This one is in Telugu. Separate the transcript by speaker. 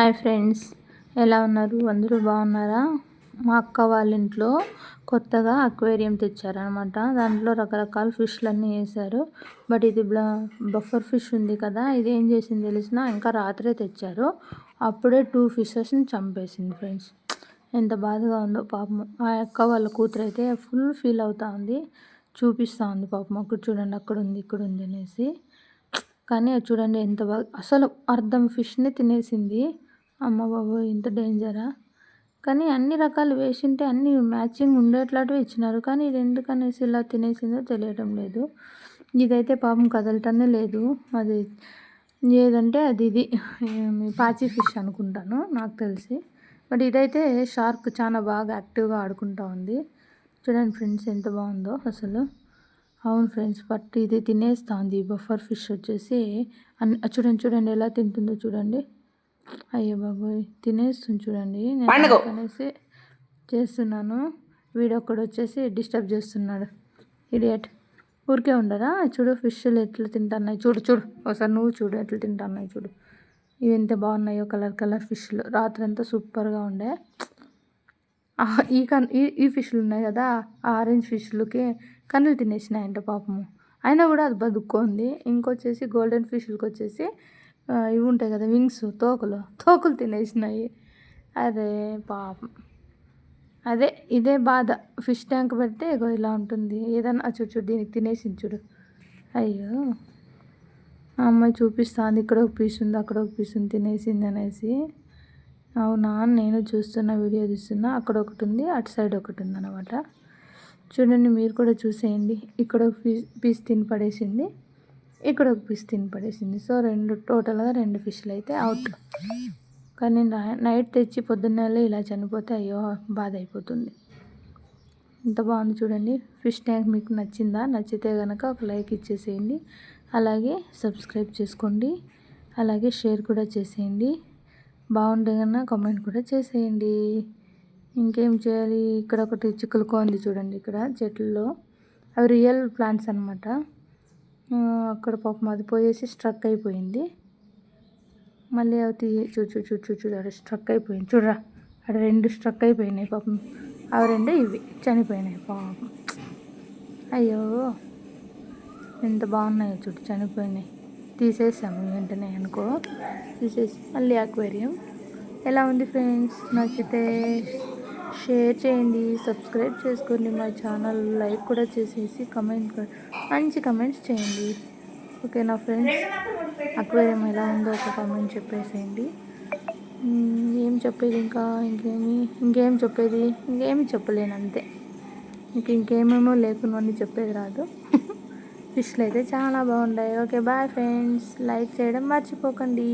Speaker 1: Hi friends. ఎలా ఉన్నారు? అందరూ బాగున్నారా? మా అక్క వాళ్ళ ఇంట్లో కొత్తగా అక్వేరియం తెచ్చారనమాట దాంట్లో రకరకాల ఫిష్లన్నీ వేశారు. బట్ ఇది బఫర్ ఫిష్ ఉంది కదా ఇది ఏం చేసింది తెలిసిన ఇంకా రాత్రే తెచ్చారు. అప్పుడే టూ ఫిషెస్ని చంపేసింది ఫ్రెండ్స్. ఎంత బాధగా ఉందో పాపం. ఆ అక్క వాళ్ళ కూతురు అయితే ఫుల్ ఫీల్ అవుతూ ఉంది. చూపిస్తూ ఉంది పాపం. అక్కడ చూడండి అక్కడ ఉంది ఇక్కడ ఉంది అనేసి. కానీ అది చూడండి ఎంత బాగా అసలు అర్థం ఫిష్ని తినేసింది. అమ్మ బాబు ఇంత డేంజరా? కానీ అన్ని రకాలు వేసింటే అన్ని మ్యాచింగ్ ఉండేట్లాంటివి ఇచ్చినారు. కానీ ఇది ఎందుకనేసి ఇలా తినేసిందో తెలియడం లేదు. ఇదైతే పాపం కదలటనే లేదు. అది ఏదంటే అది ఇది. పాచి ఫిష్ అనుకుంటాను నాకు తెలిసి. బట్ ఇదైతే షార్క్ చాలా బాగా యాక్టివ్గా ఆడుకుంటా ఉంది. చూడండి ఫ్రెండ్స్ ఎంత బాగుందో అసలు. అవును ఫ్రెండ్స్ బట్ ఇది తినేస్తా ఉంది బఫర్ ఫిష్ వచ్చేసి. చూడండి చూడండి ఎలా తింటుందో చూడండి. అయ్యో బాబోయ్. తినేస్తుంది చూడండి. నేను అనేసి చేస్తున్నాను. వీడు ఒక్కడు వచ్చేసి డిస్టర్బ్ చేస్తున్నాడు. ఇడియట్. ఊరికే ఉండరా? చూడు ఫిష్లు ఎట్లా తింటున్నాయి. చూడు చూడు. ఒకసారి నువ్వు చూడు ఎట్లా తింటున్నాయి చూడు. ఇవి ఎంత బాగున్నాయో కలర్ కలర్ ఫిష్లు. రాత్రి అంతా సూపర్గా ఉండే. ఈ కన్ ఈ ఈ ఫిష్లు ఉన్నాయి కదా ఆరెంజ్ ఫిష్లకి కన్నులు తినేసినాయంట పాపము. అయినా కూడా అది బతుక్కోంది. ఇంకొచ్చేసి గోల్డెన్ ఫిష్లకి వచ్చేసి ఇవి ఉంటాయి కదా వింగ్స్ తోకలు. తోకలు తినేసినాయి. అదే పాపం. అదే ఇదే బాధ. ఫిష్ ట్యాంక్ పెడితే ఇలా ఉంటుంది. ఏదన్నా చూడు చూడు దీనికి తినేసింది చూడు. అయ్యో. ఆ అమ్మాయి చూపిస్తుంది ఇక్కడ ఒక పీస్ ఉంది అక్కడ ఒక పీస్ ఉంది తినేసింది అనేసి. అవునా నేను చూస్తున్న వీడియో చూస్తున్నా అక్కడ ఒకటి ఉంది అటు సైడ్ ఒకటి ఉంది అనమాట చూడండి మీరు కూడా చూసేయండి. ఇక్కడ ఒక పీస్ పీస్ తిని పడేసింది. ఇక్కడ ఒక ఫిష్ తిని పడేసింది సో రెండు టోటల్గా రెండు ఫిష్లు అయితే అవుట్ కానీ నైట్ తెచ్చి పొద్దున్నే ఇలా చనిపోతే అయ్యో బాధ అయిపోతుంది. ఎంత బాగుంది చూడండి. ఫిష్ ట్యాంక్ మీకు నచ్చిందా? నచ్చితే కనుక ఒక లైక్ ఇచ్చేసేయండి. అలాగే సబ్స్క్రైబ్ చేసుకోండి. అలాగే షేర్ కూడా చేసేయండి. బాగుంటే కన్నా కామెంట్ కూడా చేసేయండి. ఇంకేం చేయాలి? ఇక్కడ ఒకటి చిక్కులుకోంది చూడండి ఇక్కడ చెట్లలో. అవి రియల్ ప్లాంట్స్ అనమాట అక్కడ పాపం అది పోయేసి స్ట్రక్ అయిపోయింది. మళ్ళీ అవి చూడు చూచు చూడు చూడు అక్కడ స్ట్రక్ అయిపోయింది. చూడరా అక్కడ రెండు స్ట్రక్ అయిపోయినాయి పాపం. అవి రెండు ఇవి చనిపోయినాయి పాపం. అయ్యో ఎంత బాగున్నాయో చూడు చనిపోయినాయి. తీసేసాము వెంటనే అనుకో. తీసేసి మళ్ళీ అక్వేరియం ఎలా ఉంది ఫ్రెండ్స్ నచ్చితే షేర్ చేయండి సబ్స్క్రైబ్ చేసుకోండి మా ఛానల్ లైక్ కూడా చేసేసి కమెంట్ మంచి కమెంట్స్ చేయండి. ఓకేనా ఫ్రెండ్స్ అక్వేరియం ఎలా ఉందో ఒక కమెంట్ చెప్పేసేయండి. ఏం చెప్పేది ఇంకా? ఇంకేమి? ఇంకేం చెప్పేది? ఇంకేమి చెప్పలేను అంతే. ఇంక ఇంకేమేమో లేకున్నవన్నీ చెప్పేది రాదు. ఫిష్లు అయితే చాలా బాగున్నాయి ఓకే బాయ్ ఫ్రెండ్స్. లైక్ చేయడం మర్చిపోకండి.